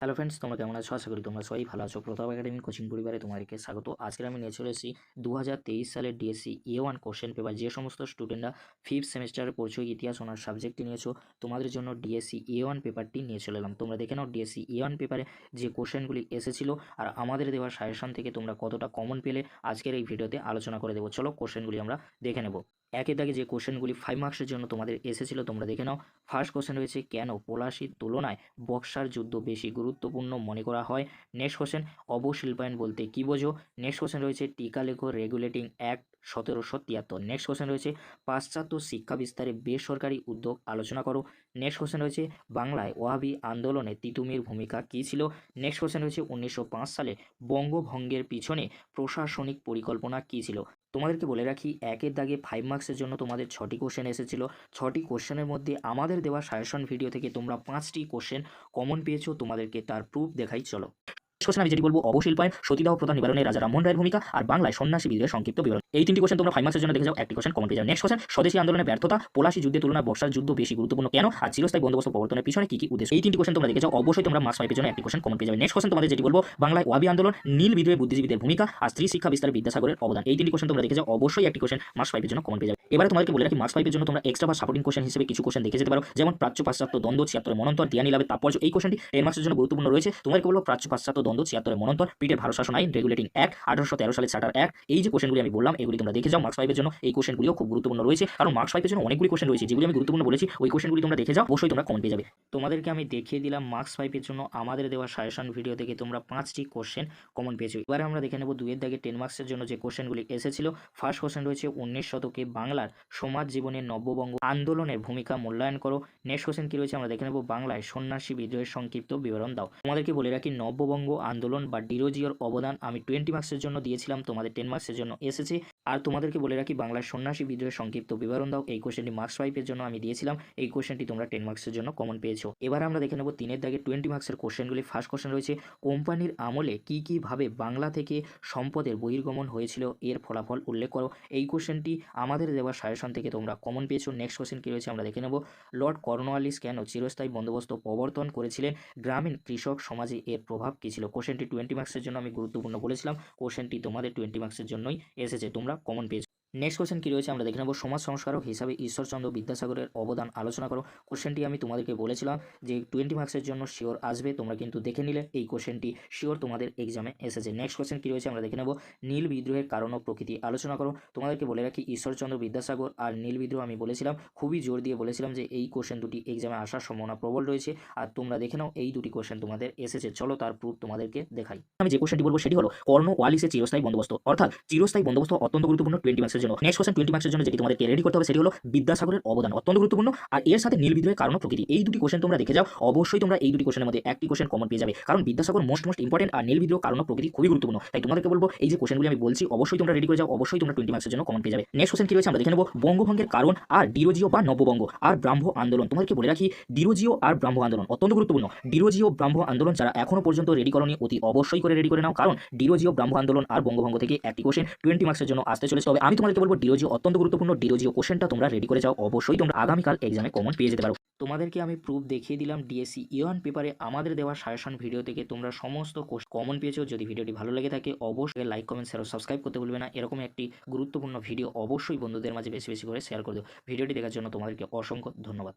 Hello friends তোমরা কেমন আছো? আশা করি তোমরা সবাই ভালো আছো। প্রতাপ একাডেমি কোচিং পরিবারে তোমাদেরকে স্বাগত। আজকে আমি নিয়ে চলে এসেছি দু হাজার তেইশ সালের ডিএসসি এ ওয়ান কোশ্চেন পেপার যে সমস্ত স্টুডেন্টরা ফিফথ সেমিস্টারে পড়ছো, ইতিহাস ওনার সাবজেক্টটি নিয়েছো, তোমাদের জন্য ডিএসসি এ ওয়ান পেপারটি নিয়ে চলে এলাম। তোমরা দেখে নাও ডিএসসি এ ওয়ান পেপারে যে কোশ্চেনগুলি এসেছিল, আর আমাদের দেওয়া সাজেশন থেকে তোমরা কতটা কমন পেলে, আজকের এই ভিডিওতে আলোচনা করে দেবো। চলো কোশ্চেনগুলি আমরা দেখে নেব। একে দাগে যে কোশ্চেনগুলি ফাইভ মার্কসের জন্য তোমাদের এসেছিল, তোমরা দেখে নাও। ফার্স্ট কোশ্চেন রয়েছে, কেন পলাশির তুলনায় বক্সার যুদ্ধ বেশি গুরুত্বপূর্ণ মনে করা হয়? নেক্সট কোশ্চেন অবশিল্পায়ন বলতে কী বোঝো? নেক্সট কোশ্চেন রয়েছে টিকা লেখো রেগুলেটিং অ্যাক্ট সতেরোশো তিয়াত্তর। নেক্সট কোশ্চেন রয়েছে, পাশ্চাত্য শিক্ষা বিস্তারে বেসরকারি উদ্যোগ আলোচনা করো। নেক্সট কোশ্চেন রয়েছে, বাংলায় ওয়াহাবি আন্দোলনে তিতুমির ভূমিকা কী ছিল? নেক্সট কোশ্চেন রয়েছে, উনিশশো পাঁচ সালে বঙ্গভঙ্গের পিছনে প্রশাসনিক পরিকল্পনা কী ছিল? তোমাদেরকে বলে রাখি, একের দাগে ফাইভ মার্কসের জন্য তোমাদের ছটি কোশ্চেন এসেছিল। ছটি কোশ্চেনের মধ্যে আমাদের দেওয়া সাজেশন ভিডিও থেকে তোমরা পাঁচটি কোশ্চেন কমন পেয়েছ, তোমাদেরকে তার প্রুফ দেখাই, চলো। কোশ্চেন আমি যেটি বলব, অবশিল্পায়ন, সতীদাহ প্রথা নিবারণে রাজা রামমোহন রায়ের ভূমিকা আর বাংলায় সন্ন্যাসী বিদ্রোহের সংক্ষিপ্ত বিবরণ। এই তিনটি কোশ্চেন তোমরা ফাইভ জন্য দেখে যাও একটি কোশ্চেন কমন পেয়ে যাও নেক্সট কোশ্চেন স্বদেশী আন্দোলনের ব্যর্থতা, পলাশি যুদ্ধের তুলনায় বর্ষার যুদ্ধ বেশি গুরুত্বপূর্ণ কেন, আর চিরস্থায়ী বন্দোবস্ত প্রবর্তনের পিছনে কি কি উদ্দেশ্য? এই তিনটি কোশ্চেন তোমরা দেখে যাও অবশ্যই তোমরা মার্কস ফাইভের জন্য একটি কোশ্চেন কমন পেয়ে যাবে নেক্সট কোশ্চেন তোমাদের যেটি বলব, বাংলায় ওয়াবি আন্দোলন, নীল বিদ্রোহে বুদ্ধিজীবীদের ভূমিকা আর স্ত্রী শিক্ষা বিস্তারে বিদ্যাসাগরের অবদান। এই তিনটি কোশ্চেন তোমরা দেখে যাও অবশ্যই একটি কোশ্চেন মার্কস ফাইভের জন্য কমন পেয়ে যাবে এবারে তোমাদেরকে বলে রাখি মার্কস ফাইভের জন্য তোমরা এক্সট্রা বা সাপোর্টিং কোশ্চেন হিসেবে কিছু কোশ্চেন দেখে যেতে পারো। যেমন প্রাচ্য পাশ্চাত্য দ্বন্দ্ব ছিয়াত্তরের মনন্তর দিয়া নিলাভের তাৎপর্য, এই কোশ্চেনটি টেন মার্কসের জন্য গুরুত্বপূর্ণ রয়েছে। তোমাদেরকে বলব, প্রাচ্য পাশ্চাত্য দ্বন্দ্ব ছিয়াত্তরের মনন্তর পিঠের ভারত শাসন আইন রেগুলেটিং অ্যাক্ট আঠারোশো তেরো সালে চার্টার অ্যাক্ট এই যে কোশ্চেনগুলি আমি বললাম, এগুলি তোমরা দেখে যাও। মার্কস ফাইভের জন্য এই কোশ্চেনগুলিও খুব গুরুত্বপূর্ণ রয়েছে। কারণ মার্কস ফাইভের জন্য অনেকগুলি কোশ্চেন রয়েছে, যেগুলি আমি গুরুত্বপূর্ণ বলেছি, ওই কোশ্চেনগুলি তোমরা দেখে যাও, অবশ্যই তোমরা কমন পেয়ে যাবে। তোমাদেরকে আমি দেখিয়ে দিলাম মার্কস ফাইভের জন্য আমাদের দেওয়া সাজেশন ভিডিও থেকে তোমরা পাঁচটি কোশ্চেন কমন পেয়েছ এবারে আমরা দেখে নেব, দুইয়ের দাগে টেন মার্কসের জন্য যে কোশ্চেনগুলি এসেছিল ফার্স্ট কোশ্চেন রয়েছে উনিশ শতকে বাংলার সমাজ জীবনের নব্যবঙ্গ আন্দোলনের ভূমিকা মূল্যায়ন করো। নেক্সট কোশ্চেন কি রয়েছে? আমরা দেখে নেব বাংলায় সন্ন্যাসী বিদ্রোহের সংক্ষিপ্ত বিবরণ। দাও। তোমাদেরকে বলে রাখি নব্যবঙ্গ আন্দোলন বা ডিরোজিওর অবদান আমি টোয়েন্টি মার্কসের জন্য দিয়েছিলাম, তোমাদের টেন মার্কসের জন্য এসেছে। আর তোমাদেরকে বলে রাখি, বাংলার সন্ন্যাসী বিদ্রোহের সংক্ষিপ্ত বিবরণ দাও। এই কোশ্চেনটি মার্কস ফাইভের জন্য আমি দিয়েছিলাম। এই কোশ্চেনটি তোমরা টেন মার্কসের জন্য কমন পেয়েছ। এবার আমরা দেখে নেব, তিনের দাগে টোয়েন্টি মার্কসের কোশ্চেনগুলি ফার্স্ট কোশ্চেন রয়েছে, কোম্পানির আমলে কি কীভাবে বাংলা থেকে সম্পদের বহির্গমন হয়েছিল? এর ফলাফল উল্লেখ করো। এই কোশ্চেনটি আমাদের দেওয়া সাজেশন থেকে তোমরা কমন পেয়েছ। নেক্সট কোশ্চেন কী রয়েছে আমরা দেখে নেব। লর্ড কর্নওয়ালিস কেন চিরস্থায়ী বন্দোবস্ত প্রবর্তন করেছিলেন? গ্রামীণ কৃষক সমাজে এর প্রভাব কী ছিল? কোশ্চেনটি টোয়েন্টি মার্কসের জন্য আমি গুরুত্বপূর্ণ বলেছিলাম। কোশ্চেনটি তোমাদের টোয়েন্টি মার্কসের জন্যই এসেছে। তোমরা কমন পেয়েছ নেক্সট কোশ্চেন কী রয়েছে? আমরা দেখে নেব। সমাজ সংস্কারক হিসাবে ঈশ্বরচন্দ্র বিদ্যাসাগরের অবদান আলোচনা করো। কোশ্চেনটি আমি তোমাদেরকে বলেছিলাম যে টোয়েন্টি মার্কসের জন্য শিওর আসবে, তোমরা কিন্তু দেখে নিলে। এই কোশ্চেনটি শিওর তোমাদের এক্সামে এসেছে। নেক্সট কোশ্চেন কী রয়েছে? আমরা দেখে নেব। নীল বিদ্রোহের কারণ ও প্রকৃতি আলোচনা করো। তোমাদেরকে বলে রাখি, ঈশ্বরচন্দ্র বিদ্যাসাগর আর নীল বিদ্রোহ আমি বলেছিলাম, খুবই জোর দিয়ে বলেছিলাম যে এই কোশ্চেন দুটি এক্সামে আসার সম্ভাবনা প্রবল রয়েছে। আর তোমরা দেখে নাও, এই দুটি কোশ্চেন তোমাদের এসেছে। চলো তার প্রুফ তোমাদেরকে দেখাই। আমি যে কোশ্চেনটি বলব, সেটি হলো কর্ণ ওয়ালিসের চিরস্থায়ী বন্দোবস্ত। অর্থাৎ চিরস্থায়ী বন্দোবস্ত অত্যন্ত গুরুত্বপূর্ণ। টোয়েন্টি মার্কসের জন্য। নেক্সট কোশ্চেন টোয়েন্টি মার্কসের জন্য যেটি তোমাদেরকে রেডি করতে হবে, সেটি হলো বিদ্যাসাগরের অবদান। অত্যন্ত গুরুত্বপূর্ণ। আর এর সাথে নীল বিদ্রোহের কারণ প্রকৃতি। এই দুটি কোশ্চেন তোমরা দেখে যাও। অবশ্যই তোমরা এই দুটি কোশ্চেনের মধ্যে একটি কোশ্চেন কমন পেয়ে যাবে। কারণ বিদ্যাসাগর মোস্ট মোস্ট ইম্পর্টেন্ট আর নীল বিদ্রোহ কারণ প্রকৃতি খুবই গুরুত্বপূর্ণ। তাই তোমাদেরকে বলব, এই যে কোশ্চেনগুলি আমি বলছি, অবশ্যই তোমরা রেডি করে যাও। অবশ্যই তোমরা টোয়েন্টি মার্কসের জন্য কমন পেয়ে যাবে। নেক্সট কোশ্চেন কি রয়েছে, আমরা দেখে নেব। বঙ্গভঙ্গের কারণ আর ডিরোজিও বা নব্যবঙ্গ আর ব্রাহ্ম আন্দোলন। তোমাদেরকে বলে রাখি, ডিরোজিও আর ব্রাহ্ম আন্দোলন অত্যন্ত গুরুত্বপূর্ণ। ডিরোজিও, ব্রাহ্ম আন্দোলন যারা এখনও পর্যন্ত রেডি করনি, অতি অবশ্যই করে রেডি করে নাও। কারণ ডিরোজিও, ব্রাহ্ম আন্দোলন আর বঙ্গভঙ্গ থেকে একটি কোশ্চেন টোয়েন্টি মার্কসের জন্য আসতে চলেছে। তবে আমি তোমাদেরকে বলব ডিরোজিও অত্যন্ত গুরুত্বপূর্ণ। ডিরোজিও কোশ্চেনটা তোমরা রেডি করে যাও। অবশ্যই তোমরা আগামীকাল এক্সামে কমন পেয়ে যেতে পারো। তোমাদেরকে আমি প্রুফ দেখিয়ে দিলাম ডিএসসি ইয়ান পেপারে আমাদের দেওয়া সাজেশন ভিডিও থেকে। তোমরা সমস্ত কমন পেয়েছ। যদি ভিডিওটি ভালো লেগে থাকে, অবশ্যই লাইক কমেন্ট শেয়ার সাবস্ক্রাইব করতে ভুলবে না। এরকম একটি গুরুত্বপূর্ণ ভিডিও অবশ্যই বন্ধুদের মাঝে বেশি বেশি করে শেয়ার করে দিও। ভিডিওটি দেখার জন্য তোমাদেরকে অসংখ্য ধন্যবাদ।